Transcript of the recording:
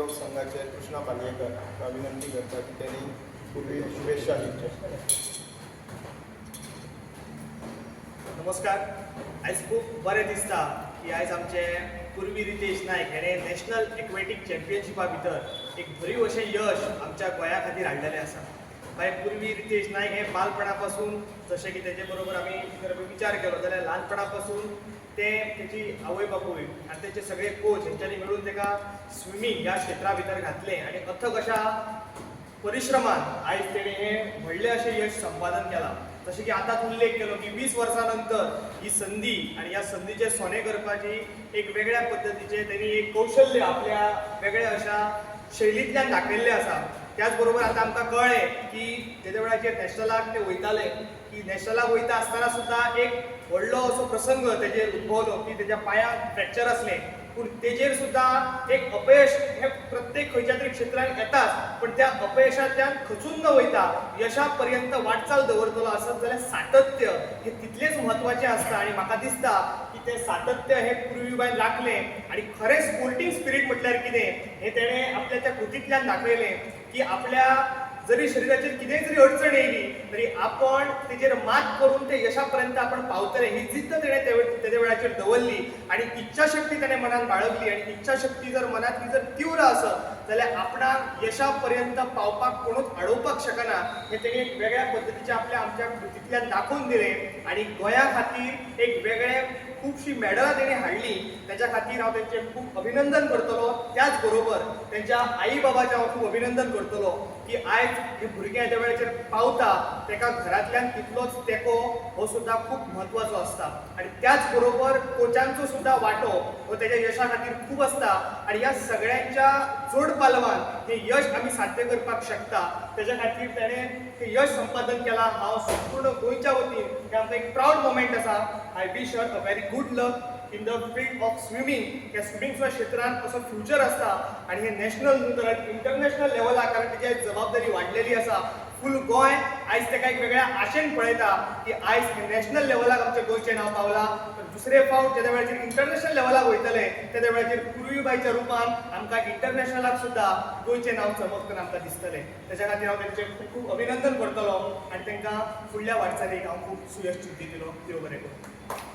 युवक संघाचे कृष्णा पालयेकर हाका विनंती करता की त्यांनी पूर्वी शुभेच्छा नमस्कार. आयज खूब बरें दिसता की आयज आमचे पूर्वी रितेश नायक हेणे नॅशनल एक्वेटीक चॅम्पियनशिपा भितर एक बरी अशें यश आमच्या गोंया खातीर हाडलेलें आसा मागीर पूर्वी रितेश नायक हे बालपणापासून जशें की तेजे बरोबर आमी जर विचार केलो जाल्यार ल्हानपणा पासून ते तेजी आवय बापूय आनी तेचे सगळे कोच हेंच्यांनी मेळून तेका स्विमींग ह्या क्षेत्रा भितर घातलें आनी अथक अशा परिश्रमान आयज तेणें हे व्हडलें अशें यश संपादन केलां. जशें की आतांच उल्लेख केलो की वीस वर्सां नंतर ही संदी आनी ह्या संदीचें सोने करपाची एक वेगळ्या पद्दतीचें तेणी एक कौशल्य आपल्या वेगळ्या अशा शैलींतल्यान दाखयल्लें आसा त्याच बरोबर आतां आमकां कळ्ळें की तेज्या वेळाचेर नॅशनलाक ते वयताले की नॅशनलाक वयता आसतना सुद्दां एक व्हडलो असो प्रसंग तेजेर उद्भवलो की तेज्या पांयाक फ्रॅक्चर आसलें पूण तेजेर सुद्दां एक अपयश हें खंयच्या तरी क्षेत्रांत येताच पण त्या अपयशांतल्यान खचून न वयता यशा पर्यंत वाटचाल दवरतलो आसत जाल्यार सातत्य हे तितलेच म्हत्वाचें आसता आनी म्हाका दिसता की तें सातत्य हे पूर्वी बाय लागलें आनी खरें स्पोर्टिंग स्पिरीट म्हटल्यार कितें हे तेणे आपल्या त्या कृतींतल्यान दाखयलें की आपल्या जरी शरीराचेर कितेंय जरी अडचण येयली तरी आपण तेजेर मात करून ते यशा पर्यंत आपण पावतले ही जिद्द तेणें ते वेळ- तेज्या वेळाचेर दवरली आणि इच्छाशक्ती त्याने मनात बाळगली आणि इच्छाशक्ती जर मनातली जर तीव्र आसत जाल्यार आपणाक यशा पर्यंत पावपाक कोणूच अडोवपाक शकना हे तेणी एक वेगळ्या पद्दतीचे आपल्या आमच्या कृतींतल्यान दाखोवन दिलें. आणि गोंया खातीर एक वेगळे खुबशीं मेडलां तेणी हाडली त्याच्या खातीर हांव तेंचें खूब अभिनंदन करतलो. त्याच बरोबर तेंच्या आई बाबाचें हांव खूब अभिनंदन करतलो. की आयज हे भुरगें त्या वेळाचेर पावता ताका घरांतल्यान तितलोच तेंको हो सुद्दां खूब म्हत्वाचो आसता आनी त्याच बरोबर कोचांचो सुद्दां वांटो हो तेज्या यशा खातीर खूब आसता आनी ह्या सगळ्यांच्या जोड पालवान हे यश आमी साध्य करपाक शकता. तेज्या खातीर तेणें ते यश संपादन केलां. हांव संपूर्ण गोंयच्या वतीन. हे आमचो एक प्रावड मोमेंट आसा I be her a very good luck in the field of swimming. ह्या स्विमींगच्या क्षेत्रांत असो फ्युचर आसता आनी हे नॅशनल न्हू तर इंटरनॅशनल लेवला कारण तेजी जबाबदारी वाडलेली आसा फूल गोंय आयज तेका एक वेगळ्या आशेन पळयता की आयज नॅशनल लेवलाक आमच्या गोंयचें नांव पावलां. तर दुसरे फावट जेद्या वेळाचेर इंटरनॅशनल लेवलाक वयतले तेद्या वेळाचेर पुर्वीबाईच्या रुपान आमकां इंटरनॅशनलाक सुद्दां गोंयचें नांव चमकतना आमकां दिसतलें. तेच्या खातीर हांव तेंचें खूब खूब अभिनंदन करतलो आनी तांकां फुडल्या वाटचालीक हांव खूब सुयश दिलो देव बरें करूं.